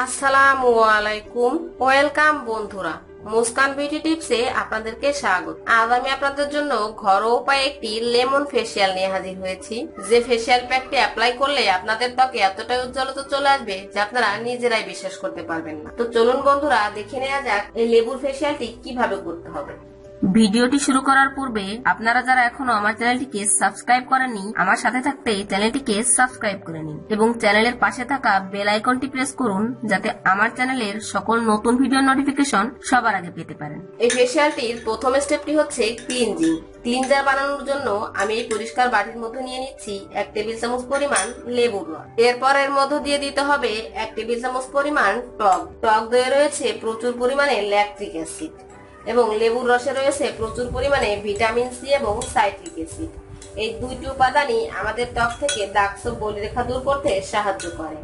আসসালামু আলাইকুম। ওয়েলকাম বন্ধুরা। মুস্কান বিউটি টিপসে আপনাদেরকে স্বাগত। আজ আমি আপনাদের জন্য ঘরোয়া উপায়ে একটি লেমন ফেসিয়াল নিয়ে হাজির হয়েছি। যে ফেসিয়াল প্যাকটি অ্যাপ্লাই করলে আপনাদের ত্বকে এতটাই উজ্জ্বলতা চলে আসবে যে আপনারা নিজেরাই বিশ্বাস করতে পারবেন না। তো চলুন বন্ধুরা, দেখে নেওয়া যাক এই লেবুর ফেসিয়ালটি কীভাবে করতে হবে। ভিডিওটি শুরু করার পূর্বে আপনারা যারা এখনও আমার চ্যানেলটিকে সাবস্ক্রাইব করেননি, আমার সাথে থাকতে চ্যানেলটিকে সাবস্ক্রাইব করে নিন এবং চ্যানেলের পাশে থাকা বেল আইকনটি প্রেস করুন যাতে আমার চ্যানেলের সকল নতুন ভিডিও নোটিফিকেশন সবার আগে পেতে পারেন। এই ফেসিয়ালটির প্রথম স্টেপটি হচ্ছে ক্লিনজিং। ক্লিনজার বানানোর জন্য আমি এই পরিষ্কার বাটির মধ্যে নিয়ে নিচ্ছি এক টেবিল চামচ পরিমাণ লেবুর রস। এরপর এর মধ্যে দিয়ে দিতে হবে এক টেবিল চামচ পরিমাণ টক। টক দয়ে রয়েছে প্রচুর পরিমাণে ল্যাকট্রিক অ্যাসিড। এবং লেবুর রসে রয়েছে প্রচুর পরিমাণে ভিটামিন সি এবং সাইট্রিক অ্যাসিড। এই দুইটি উপাদানই আমাদের ত্বক থেকে দাগ দাগসব বলিরেখা দূর করতে সাহায্য করে।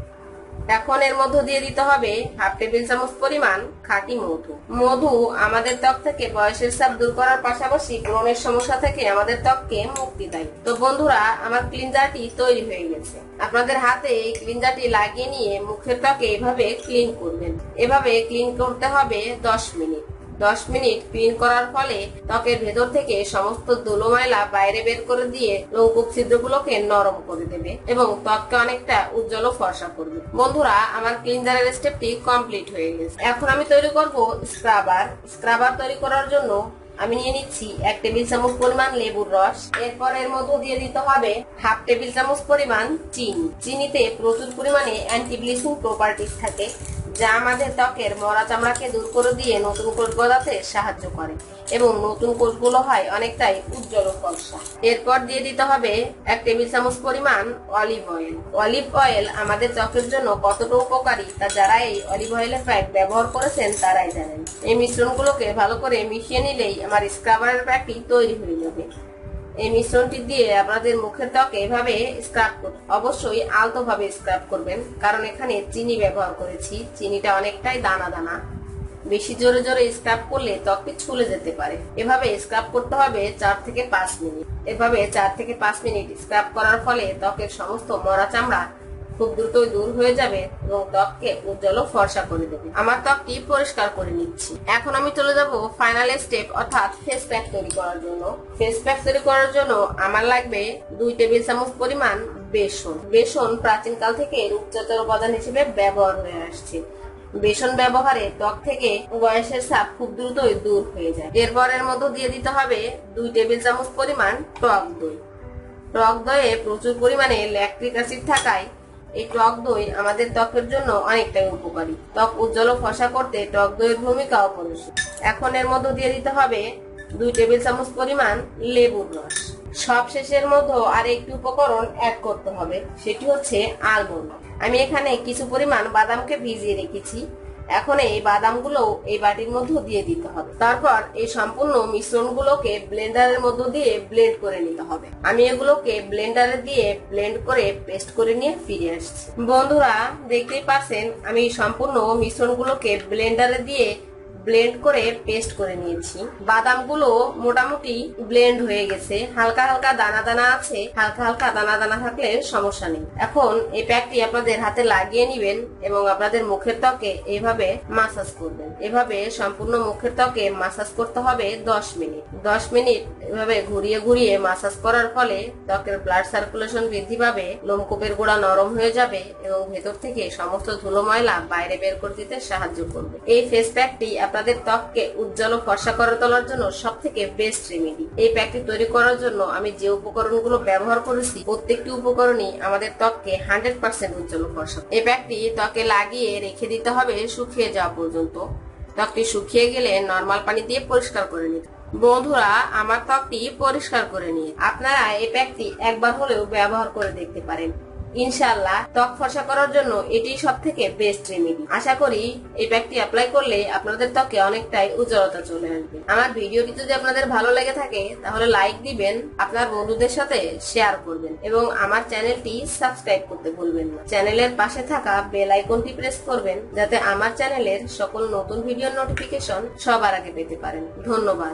এখন এর মধ্যে দিয়ে দিতে হবে হাফ টেবিল চামচ পরিমাণ খাঁটি মধু। মধু আমাদের ত্বক থেকে বয়সের চাপ দূর করার পাশাপাশি ব্রণের সমস্যা থেকে আমাদের ত্বককে মুক্তি দেয়। তো বন্ধুরা, আমার ক্লিনজারটি তৈরি হয়ে গেছে। আপনাদের হাতে এই ক্লিনজারটি লাগিয়ে নিয়ে মুখের ত্বকে এভাবে ক্লিন করবেন। এভাবে ক্লিন করতে হবে দশ মিনিট। দশ মিনিট ক্লিন করার ফলে ত্বকের ভেতর থেকে সমস্ত ধুলো ময়লা বাইরে বের করে দিয়ে লৌকুপ ছিদ্রগুলোকে নরম করে দেবে এবং ত্বককে অনেকটা উজ্জ্বল ও ফর্সা করবে। বন্ধুরা, আমার ক্লিনজারের স্টেপটি কমপ্লিট হয়ে গেছে। এখন আমি তৈরি করব স্ক্রাবার। স্ক্রাবার তৈরি করার জন্য আমি নিয়ে নিচ্ছি এক টেবিল চামচ পরিমাণ লেবুর রস। এরপর এর মধ্যে দিয়ে দিতে হবে হাফ টেবিল চামচ পরিমাণ চিনি। চিনিতে প্রচুর পরিমাণে অ্যান্টি ব্লিচিং প্রপার্টিস থাকে। যা আমাদের ত্বকের মরা চামড়াকে দূর করে দিয়ে নতুন কোষ গজাতে সাহায্য করে এবং নতুন কোষগুলো হয় অনেকটাই উজ্জ্বল ও ফর্সা। এরপর দিয়ে দিতে হবে এক টেবিল চামচ পরিমাণ অলিভ অয়েল। অলিভ অয়েল আমাদের ত্বকের জন্য কতটা উপকারী তা যারা এই অলিভ অয়েলের প্যাক ব্যবহার করেছেন তারাই জানেন। এই মিশ্রণগুলোকে ভালো করে মিশিয়ে নিলেই আমার স্ক্রাবারের প্যাকটি তৈরি হয়ে যাবে। এই মিশ্রণটি দিয়ে আপনাদের মুখের ত্বক এভাবে স্ক্রাব করুন অবশ্যই আলতো ভাবে স্ক্রাব করবেন। কারণ এখানে চিনি ব্যবহার করেছি। চিনিটা অনেকটাই দানা দানা। বেশি জোরে জোরে স্ক্রাব করলে ত্বকটি ছুলে যেতে পারে। এভাবে স্ক্রাব করতে হবে চার থেকে পাঁচ মিনিট। এভাবে চার থেকে পাঁচ মিনিট স্ক্রাব করার ফলে ত্বকের সমস্ত মরা চামড়া খুব দ্রুতই দূর হয়ে যাবে এবং ত্বককে উজ্জ্বল ও ফর্সা করে দেবে। আমার ত্বকটি পরিষ্কার করে নিচ্ছি। এখন আমি চলে যাব ফাইনাল স্টেপ অর্থাৎ ফেস প্যাক তৈরি করার জন্য। ফেস প্যাক তৈরি করার জন্য আমার লাগবে দুই টেবিল চামচ পরিমাণ বেসন। বেসন প্রাচীনকাল থেকে রূপচর্চার উপাদান হিসেবে ব্যবহার হয়ে আসছে। বেসন ব্যবহারে ত্বক থেকে বয়সের ছাপ খুব দ্রুতই দূর হয়ে যায়। এরপর এর মধ্যে দিয়ে দিতে হবে দুই টেবিল চামচ পরিমাণ টক দই। টক দইয়ে প্রচুর পরিমাণে ল্যাকট্রিক অ্যাসিড থাকায় এই টক দই আমাদের ত্বকের জন্য অনেকটাই উপকারী। ত্বক উজ্জ্বল ফসা করতে টক দইয়ের ভূমিকা অপরিসীম এখন এর মধ্যে দিয়ে দিতে হবে দুই টেবিল চামচ পরিমাণ লেবুর রস। সব শেষের মধ্যে আর একটি উপকরণ অ্যাড করতে হবে, সেটি হচ্ছে আলমন্ড। আমি এখানে কিছু পরিমাণ বাদামকে ভিজিয়ে রেখেছি। এখন এই বাদামগুলো এই বাটির মধ্যে দিয়ে দিতে হবে। তারপর এই সম্পূর্ণ মিশ্রণগুলোকে ব্লেন্ডারের মধ্য দিয়ে ব্লেন্ড করে নিতে হবে। আমি এগুলোকে ব্লেন্ডারে দিয়ে ব্লেন্ড করে পেস্ট করে নিয়ে ফিরে আসছি। বন্ধুরা, দেখতেই পাচ্ছেন, আমি সম্পূর্ণ মিশ্রণগুলোকে ব্লেন্ডারে দিয়ে ব্লেন্ড করে পেস্ট করে নিয়েছি। বাদামগুলো মোটামুটি ব্লেন্ড হয়ে গেছে। হালকা হালকা দানা দানা আছে। হালকা হালকা দানা দানা থাকলে সমস্যা নেই। এখন এই প্যাকটি আপনাদের হাতে লাগিয়ে নিবেন এবং আপনাদের মুখের ত্বকে এইভাবে মাসাজ করবেন। এভাবে সম্পূর্ণ মুখের ত্বকে মাসাজ করতে হবে দশ মিনিট। দশ মিনিট এভাবে ঘুরিয়ে ঘুরিয়ে মাসাজ করার ফলে ত্বকের ব্লাড সার্কুলেশন বৃদ্ধি পাবে, লোমকূপের গোড়া নরম হয়ে যাবে এবং ভেতর থেকে সমস্ত ধুলো ময়লা বাইরে বের করে দিতে সাহায্য করবে। এই ফেস প্যাকটি আপনাদের ত্বককে উজ্জ্বল ও ফর্সা করে তোলার জন্য সব থেকে বেস্ট রেমেডি এই প্যাকটি তৈরি করার জন্য আমি যে উপকরণগুলো ব্যবহার করেছি, প্রত্যেকটি উপকরণই আমাদের ত্বককে হান্ড্রেড পার্সেন্ট উজ্জ্বল ফর্সা এই প্যাকটি ত্বকে লাগিয়ে রেখে দিতে হবে শুকিয়ে যাওয়া পর্যন্ত। ত্বকটি শুকিয়ে গেলে নর্মাল পানি দিয়ে পরিষ্কার করে নিতে বন্ধুরা, আমার ত্বকটি পরিষ্কার করে নিয়ে আপনারা এই প্যাকটি একবার হলেও ব্যবহার করে দেখতে পারেন। ইনশাল্লাহ ত্বক ফর্সা করার জন্য এটি সব থেকে বেস্ট রেমেডি আশা করি এই প্যাকটি অ্যাপ্লাই করলে আপনাদের ত্বকে অনেকটাই উজ্জ্বলতা চলে আসবে। আমার ভিডিওটি যদি আপনাদের ভালো লেগে থাকে, তাহলে লাইক দিবেন, আপনার বন্ধুদের সাথে শেয়ার করবেন এবং আমার চ্যানেলটি সাবস্ক্রাইব করতে ভুলবেন না। চ্যানেলের পাশে থাকা বেল আইকনটি প্রেস করবেন, যাতে আমার চ্যানেলের সকল নতুন ভিডিওর নোটিফিকেশন সবার আগে পেতে পারেন। ধন্যবাদ।